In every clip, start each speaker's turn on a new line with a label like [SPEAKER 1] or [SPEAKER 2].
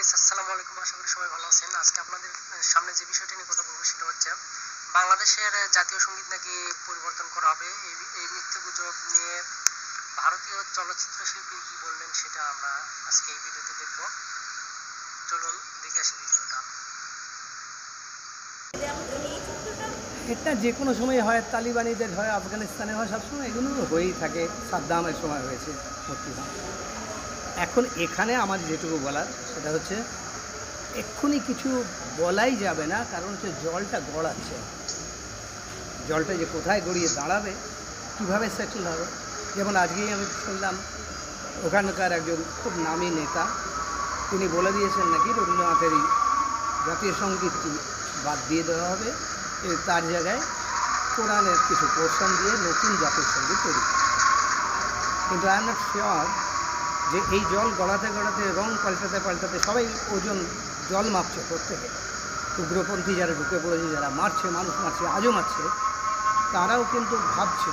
[SPEAKER 1] Guys আসসালামু আলাইকুম, আশা করি সবাই ভালো আছেন। আজকে আপনাদের সামনে যে বিষয়টি নিয়ে কথা বলব সেটা হচ্ছে, বাংলাদেশের জাতীয় সংগীত নাকি পরিবর্তন করা হবে? এই মিথ্যে গুজব নিয়ে ভারতীয় চলচ্চিত্র শিল্পী কি বললেন সেটা আমরা আজকে এই ভিডিওতে দেখব। চলুন, দেখে আসি ভিডিওটা।
[SPEAKER 2] এটা যে কোনো সময় হয়, তালিবানিদের হয় আফগানিস্তানে হয়, সবসময় এগুলো হয়েই থাকে, সাদ্দামের সময় হয়েছে মুক্তিযুদ্ধ এখন এখানে আমার যেটুকু বলার, সেটা হচ্ছে এক্ষুনি কিছু বলাই যাবে না, কারণ হচ্ছে জলটা গড়াচ্ছে জলটা যে কোথায় গড়িয়ে দাঁড়াবে, কীভাবে সেটেল হবে যেমন আজকেই আমি শুনলাম, ওখানকার একজন খুব নামী নেতা, তিনি বলে দিয়েছেন নাকি রবীন্দ্রনাথেরই জাতীয় সঙ্গীতটি বাদ দিয়ে দেওয়া হবে তার জায়গায় কোরআনের কিছু পোর্শন দিয়ে নতুন জাতীয় সংগীত তৈরি। কিন্তু আই এম নট শিওর যে এই জল গড়াতে গড়াতে রং পাল্টাতে পাল্টাতে সবাই ওজন জল মাপছে প্রত্যেকে। উগ্রপন্থী যারা ঢুকে পড়েছে যারা মারছে মানুষ মারছে আজও মারছে তারাও কিন্তু ভাবছে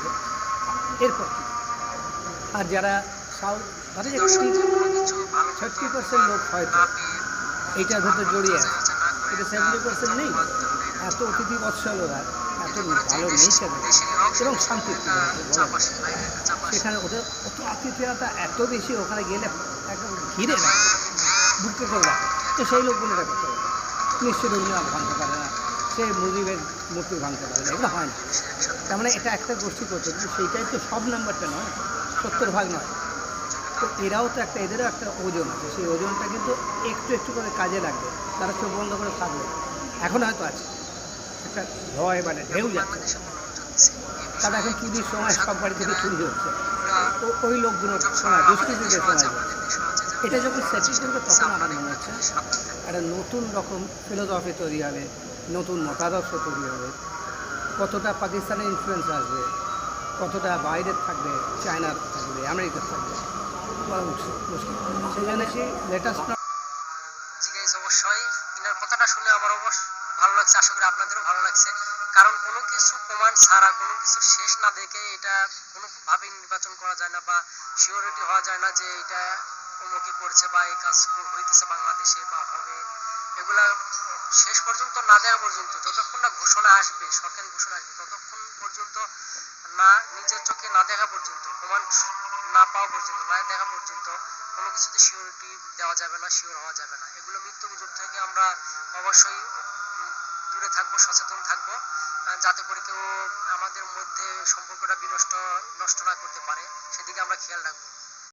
[SPEAKER 2] এরপর আর যারা সাউথ ধরে যে থার্টি পার্সেন্ট লোক হয়তো এইটার ভেতর জড়িয়ে আছে। এটা সেভেন্টি পার্সেন্ট নেই। এত অতিথি বৎসল ওরা। এত ভালো নেচার এবং শান্তি সেখানে ওদের অত আতিথেয়তা এত বেশি ওখানে গেলে একদম ঘিরে রাখে বুকে করে রাখে। তো সেই লোকগুলো এটা করতে পারে। নিশ্চয় রবীন্দ্রনাথ ভাঙতে পারে না সে মুজিবের মূর্তি ভাঙতে পারে না এগুলো হয় না। তার মানে এটা একটা গোষ্ঠী করছে কিন্তু সেইটাই তো সব নাম্বারটা নয় সত্তর ভাগ নয়। তো এরাও তো একটা এদেরও একটা ওজন আছে। সেই ওজনটা কিন্তু একটু একটু করে কাজে লাগবে তারা চোখ বন্ধ করে থাকবে। এখন হয়তো আছে। একটা মানে ঢেউ যাচ্ছে। তারা এখন চুরির সময় সব বাড়ি থেকে চুরি হচ্ছে? ওই লোকগুলোর দুষ্কৃতীদের এটা যখন তখন আমার মনে হচ্ছে, একটা নতুন রকম ফিলোসফি তৈরি হবে, নতুন মতাদর্শ তৈরি হবে। কতটা পাকিস্তানের ইনফ্লুয়েন্স আসবে, কতটা বাইরের থাকবে চায়নার থাকবে আমেরিকার থাকবে মুশকিল। সেই জন্য সেই লেটেস্ট
[SPEAKER 1] ভালো লাগছে, আশা করি আপনাদেরও ভালো লাগছে। কারণ কোনো কিছু প্রমাণ ছাড়া, কোনো কিছু শেষ না দেখে এটা কোনোভাবেই নির্বাচন করা যায় না বা সিওরিটি হওয়া যায় না যে এটা অমুকে করছে বা এই কাজ হইতেছে বাংলাদেশে বা হবে। এগুলা শেষ পর্যন্ত না দেওয়া পর্যন্ত, যতক্ষণ না ঘোষণা আসবে, সরকারি ঘোষণা আসবে, ততক্ষণ পর্যন্ত না, নিজের চোখে না দেখা পর্যন্ত, প্রমাণ না পাওয়া পর্যন্ত, না দেখা পর্যন্ত কোনো কিছুতে সিওরিটি দেওয়া যাবে না শিওর হওয়া যাবে না। এগুলো মৃত্যু থেকে আমরা অবশ্যই দূরে থাকব, সচেতন থাকব যাতে করে কেউ আমাদের মধ্যে সম্পর্কটা বিনষ্ট, নষ্ট না করতে পারে। সেদিকে আমরা খেয়াল রাখব।